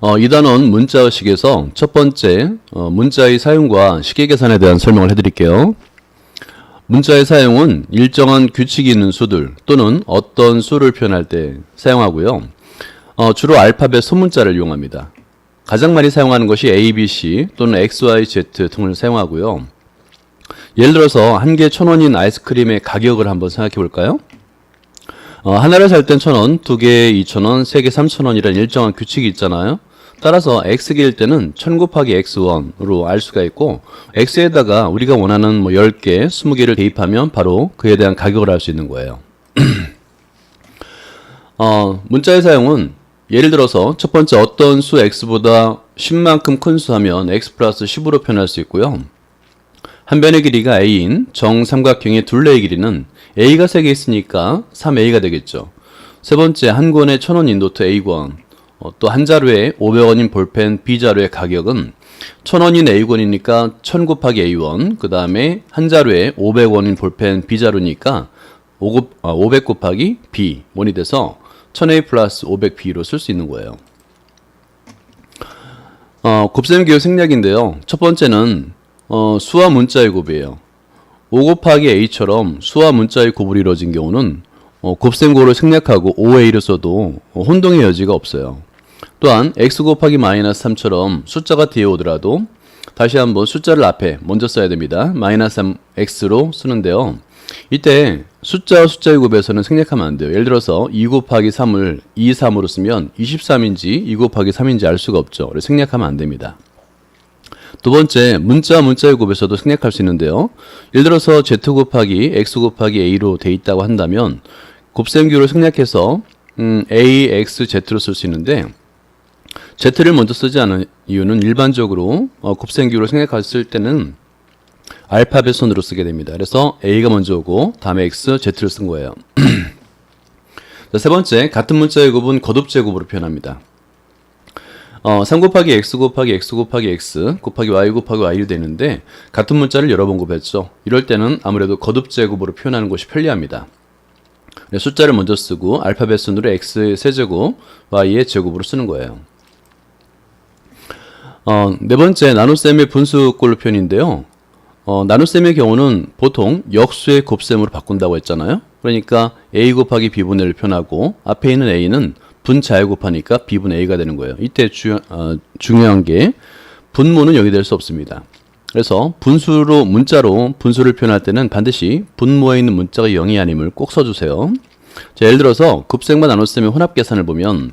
어, 이 단원 문자의식에서 첫 번째 어, 문자의 사용과 시계 계산에 대한 설명을 해드릴게요. 문자의 사용은 일정한 규칙이 있는 수들 또는 어떤 수를 표현할 때 사용하고요. 어, 주로 알파벳 소문자를 이용합니다. 가장 많이 사용하는 것이 A, B, C 또는 X, Y, Z 등을 사용하고요. 예를 들어서 한 개 천 원인 아이스크림의 가격을 한번 생각해 볼까요? 어, 하나를 살 땐 천 원, 두 개에 이천 원, 세 개 삼천 원이라는 일정한 규칙이 있잖아요. 따라서 x개일 때는 1000 곱하기 x1으로 알 수가 있고 x에다가 우리가 원하는 뭐 10개, 20개를 대입하면 바로 그에 대한 가격을 알 수 있는 거예요. 어, 문자의 사용은 예를 들어서 첫 번째 어떤 수 x보다 10만큼 큰 수 하면 x 플러스 10으로 표현할 수 있고요. 한 변의 길이가 a인 정삼각형의 둘레의 길이는 a가 3개 있으니까 3a가 되겠죠. 세 번째 한 권의 1000원인 노트 a권 어, 또한 자루에 500원인 볼펜 B자루의 가격은 1000원인 A권이니까 1000 곱하기 A1 그 다음에 한 자루에 500원인 볼펜 B자루니까 5, 아, 500 곱하기 B 원이 돼서 1000A 플러스 500B로 쓸 수 있는 거예요. 어, 곱셈 기호 생략인데요. 첫 번째는 어, 수와 문자의 곱이에요. 5 곱하기 A처럼 수와 문자의 곱을 이루어진 경우는 어, 곱셈고를 생략하고 5A를 써도 어, 혼동의 여지가 없어요. 또한 x 곱하기 마이너스 3처럼 숫자가 뒤에 오더라도 다시 한번 숫자를 앞에 먼저 써야 됩니다. 마이너스 3x로 쓰는데요. 이때 숫자와 숫자의 곱에서는 생략하면 안 돼요. 예를 들어서 2 곱하기 3을 2, 3으로 쓰면 23인지 2 곱하기 3인지 알 수가 없죠. 그래서 생략하면 안 됩니다. 두 번째, 문자 문자의 곱에서도 생략할 수 있는데요. 예를 들어서 z 곱하기 x 곱하기 a로 돼 있다고 한다면 곱셈규를 생략해서 음, a, x, z로 쓸 수 있는데 z를 먼저 쓰지 않은 이유는 일반적으로 어, 곱셈규를 생각했을 때는 알파벳 손으로 쓰게 됩니다. 그래서 a가 먼저 오고 다음에 x, z를 쓴 거예요. 자, 세 번째, 같은 문자의 곱은 거듭 제곱으로 표현합니다. 어, 3 곱하기 x 곱하기 x 곱하기 x 곱하기 y 곱하기 y로 되는데 같은 문자를 여러 번 곱했죠. 이럴 때는 아무래도 거듭 제곱으로 표현하는 것이 편리합니다. 네, 숫자를 먼저 쓰고 알파벳 순으로 x의 세제곱, y의 제곱으로 쓰는 거예요. 어, 네 번째 나눗셈의 분수꼴로 표현인데요. 어, 나눗셈의 경우는 보통 역수의 곱셈으로 바꾼다고 했잖아요. 그러니까 a 곱하기 b분의 1을 표현하고 앞에 있는 a는 분자에 곱하니까 b분의 a가 되는 거예요. 이때 주, 어, 중요한 게 분모는 0이 될수 없습니다. 그래서 분수로 문자로 분수를 표현할 때는 반드시 분모에 있는 문자가 0이 아님을 꼭 써주세요. 자, 예를 들어서 곱셈과 나눗셈의 혼합 계산을 보면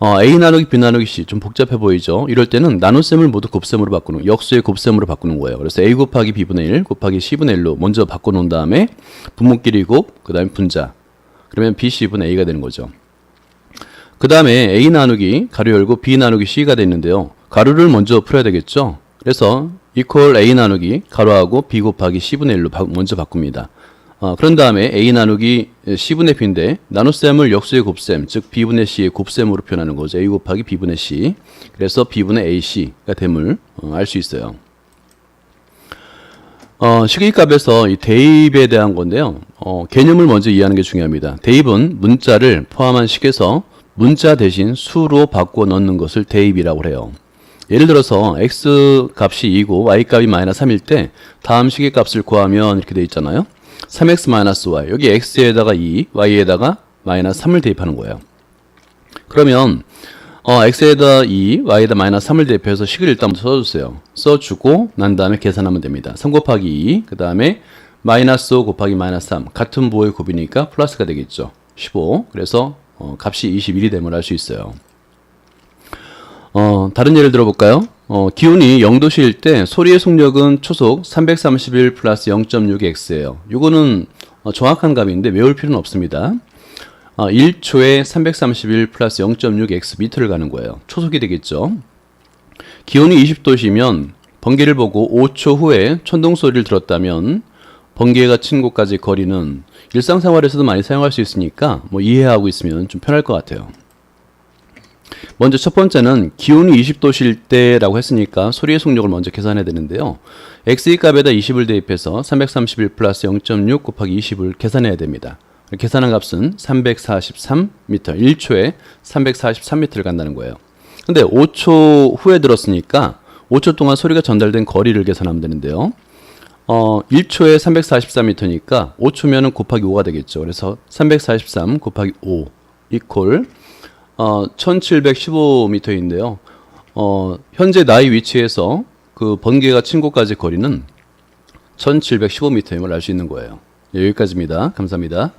어, A 나누기 B 나누기 C 좀 복잡해 보이죠? 이럴 때는 나눗셈을 모두 곱셈으로 바꾸는 역수의 곱셈으로 바꾸는 거예요. 그래서 A 곱하기 B분의 1 곱하기 C분의 1로 먼저 바꿔놓은 다음에 분모끼리 곱, 그 다음에 분자 그러면 B, C분의 A가 되는 거죠. 그 다음에 A 나누기 가로 열고 B 나누기 C가 되는데요. 가로를 먼저 풀어야 되겠죠? 그래서 equal A 나누기 가로하고 B 곱하기 C분의 1로 바, 먼저 바꿉니다. 어, 그런 다음에 a 나누기 c분의 b인데 나눗셈을 역수의 곱셈, 즉 b분의 c의 곱셈으로 표현하는 거죠. a 곱하기 b분의 c. 그래서 b분의 ac가 됨을 어, 알수 있어요. 어, 시기값에서 이 대입에 대한 건데요. 어, 개념을 먼저 이해하는 게 중요합니다. 대입은 문자를 포함한 식에서 문자 대신 수로 바꿔 넣는 것을 대입이라고 해요. 예를 들어서 x 값이 2고 y 값이 마이너스 3일 때 다음 식의 값을 구하면 이렇게 돼 있잖아요. 3x-y 여기 x에다가 2, y에다가 마이너스 3을 대입하는 거예요. 그러면 어, x에다 2, y에다 마이너스 3을 대입해서 식을 일단 써주세요. 써주고 난 다음에 계산하면 됩니다. 3 곱하기 2, 그 다음에 마이너스 5 곱하기 마이너스 3 같은 부호의 곱이니까 플러스가 되겠죠. 15 그래서 어, 값이 21이 됨을 알 수 있어요. 어, 다른 예를 들어볼까요? 어, 기온이 0도씨일 때 소리의 속력은 초속 331 플러스 0.6x예요. 이거는 어, 정확한 값인데 외울 필요는 없습니다. 어, 1초에 331 플러스 0.6x 미터를 가는 거예요. 초속이 되겠죠. 기온이 20도시면 번개를 보고 5초 후에 천둥 소리를 들었다면 번개가 친 곳까지 거리는 일상생활에서도 많이 사용할 수 있으니까 뭐 이해하고 있으면 좀 편할 것 같아요. 먼저 첫 번째는 기온이 20도실 때라고 했으니까 소리의 속력을 먼저 계산해야 되는데요. x의 값에다 20을 대입해서 331 플러스 0.6 곱하기 20을 계산해야 됩니다. 계산한 값은 343m, 1초에 343m를 간다는 거예요. 근데 5초 후에 들었으니까 5초 동안 소리가 전달된 거리를 계산하면 되는데요. 어, 1초에 343m니까 5초면은 곱하기 5가 되겠죠. 그래서 343 곱하기 5 이퀄 어, 1715m인데요. 어, 현재 나의 위치에서 그 번개가 친 곳까지 거리는 1715m임을 알 수 있는 거예요. 예, 여기까지입니다. 감사합니다.